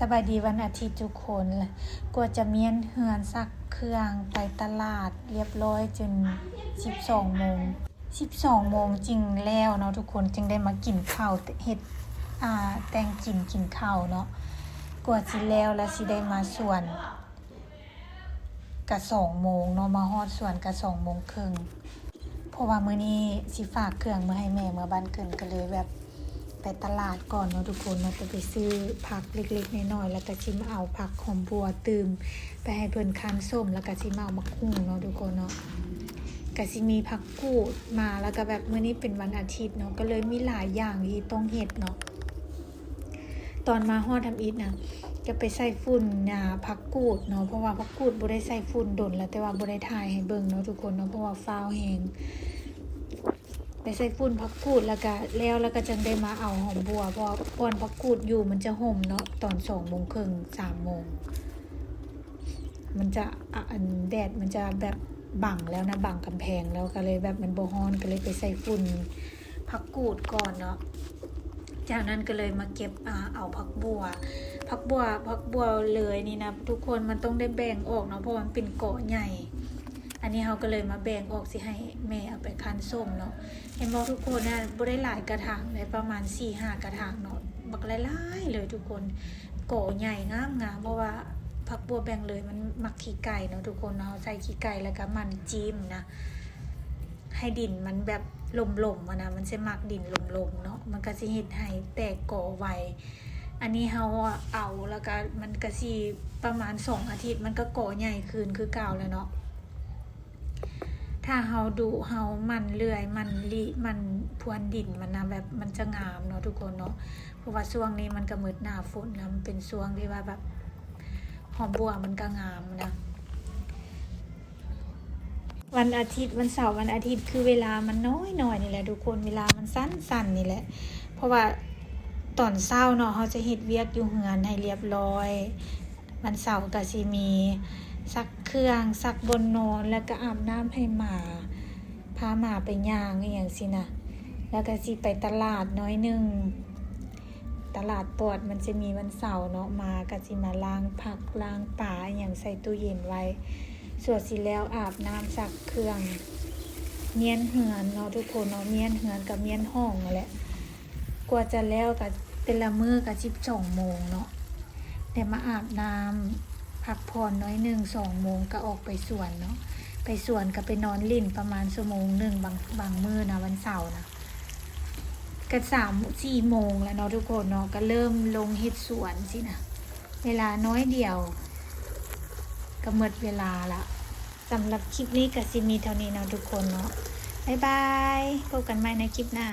สบายดีวันอาทิตย์ทุกคนเลยกว่าจะเมียนเฮือนซักเครื่องไปตลาดเรียบร้อยจน 12โมง 12โมงจริงแล้วเนาะทุกคนจึงได้มากินข้าวเฮ็ดอ่าแตงกินกินข้าวเนาะกว่าสิแล้วแล้วสิได้มาส่วนกะ2โมงเนาะมาฮอดส่วนกะ2โมงครึ่งเพราะว่ามื้อนี้สิฝากเครื่องมาให้แม่เมื่อบ้านเกินก็เลยแบบ ไปตลาดก่อนเนาะทุกคนเนาะไปไปซื้อผักเล็กๆน้อยๆแล้วก็ชิมเอาผักหอมบัวตืมไปให้เพิ่นคั้นส้มแล้วก็ชิมเอามาคุ้งเนาะทุกคนเนาะก็สิมีผักกูดมาแล้วก็แบบเมื้อนี้เป็นวันอาทิตย์เนาะก็เลยมีหลายอย่างที่ต้องเฮ็ดเนาะตอนมาฮอดทำอิฐนะจะไปใส่ฝุ่นน่ะผักกูดเนาะเพราะว่าผักกูดบ่ได้ใส่ฝุ่นดนแล้วแต่ว่าบ่ได้ถ่ายให้เบิ่งเนาะทุกคนเนาะเพราะว่าฟ้าวแฮง ไปใส่ฝุ่นพักกูดแล้วก็แล้วแล้วก็จังได้มาเอาหอมบัวเพราะก่อนพักกูดอยู่มันจะห่มเนาะตอนสองโมงครึ่งสามโมงมันจะอันแดดมันจะแบบบังแล้วนะบังกำแพงแล้วก็เลยแบบมันโบฮอนก็เลยไปใส่ฝุ่นพักกูดก่อนเนาะจากนั้นก็เลยมาเก็บเอาพักบัวพักบัวพักบัวเลยนี่นะทุกคนมันต้องได้แบ่งออกเนาะเพราะมันเป็นเกาะใหญ่ อันนี้เขาก็เลยมาแบ่งออกสิให้แม่เอาไปคั้นส้มเนาะเห็นบอกทุกคนนะบ่ได้หลายกระถางเลยประมาณ4ี่ห้ากระถางเนาะบักหลายๆเลยทุกคนโกใหญ่งามงามเพราะว่าผักบัวแบ่งเลยมันมักขี้ไก่เนาะทุกคนเนาะใส่ขี้ไก่แล้วก็มันจิ้มนะ ให้ดินมันแบบลมๆอะนะ มันจะมักดินลมๆเนาะมันก็สิเฮ็ดให้แตกกอไวอันนี้เฮาเอาแล้วก็มันก็สิประมาณสองอาทิตย์มันก็ก่อใหญ่ขึ้นคือเก่าแล้วเนาะ ถ้าเฮาดูเฮามันเลื่อย มันลิมันพวนดินมันนะแบบมันจะงามเนาะทุกคนเนาะเพราะว่าช่วงนี้มันก็มืดหน้าฝนแล้วมันเป็นช่วงที่ว่าแบบหอมบัวมันก็งามนะวันอาทิตย์วันเสาร์วันอาทิตย์คือเวลามันน้อยหน่อยนี่แหละทุกคนเวลามันสั้นๆนนี่แหละ เพราะว่าตอนเช้าเนาะเขาจะเฮ็ดเวียกอยู่เฮือนให้เรียบร้อย วันเสาร์ก็สิมี ซักเครื่องซักบนนอนแล้วก็อาบน้ำให้หมา พาหมาไปย่างอย่างสินะแล้วก็สิไปตลาดน้อยหนึ่งตลาดปอดมันจะมีวันเสาร์เนาะมาก็สิมาล้างผักล้างปลาอย่างใส่ตู้เย็นไว้ส่วนสิแล้วอาบน้ำซักเครื่องเมียนเหือนเนาะทุกคนเนาะเมียนเหือนกับเมียนห้องนั่นแหละกว่าจะแล้วกับเป็นละมือกับชิบสองโมงเนาะแต่มาอาบน้ำ พักผ่อนน้อยหนึ่งสองโมงก็ออกไปสวนเนาะไปสวนก็ไปนอนลิ่นประมาณชั่วโมงหนึ่งบางบางมือนะวันเสาร์นะก็สามสี่โมงแล้วเนาะทุกคนเนาะก็เริ่มลงเฮ็ดสวนสินะเวลาน้อยเดียว ก็หมดเวลาละสำหรับคลิปนี้ก็สิมีเท่านี้เนาะทุกคนเนาะบ๊ายบายพบกันใหม่ในคลิปหน้า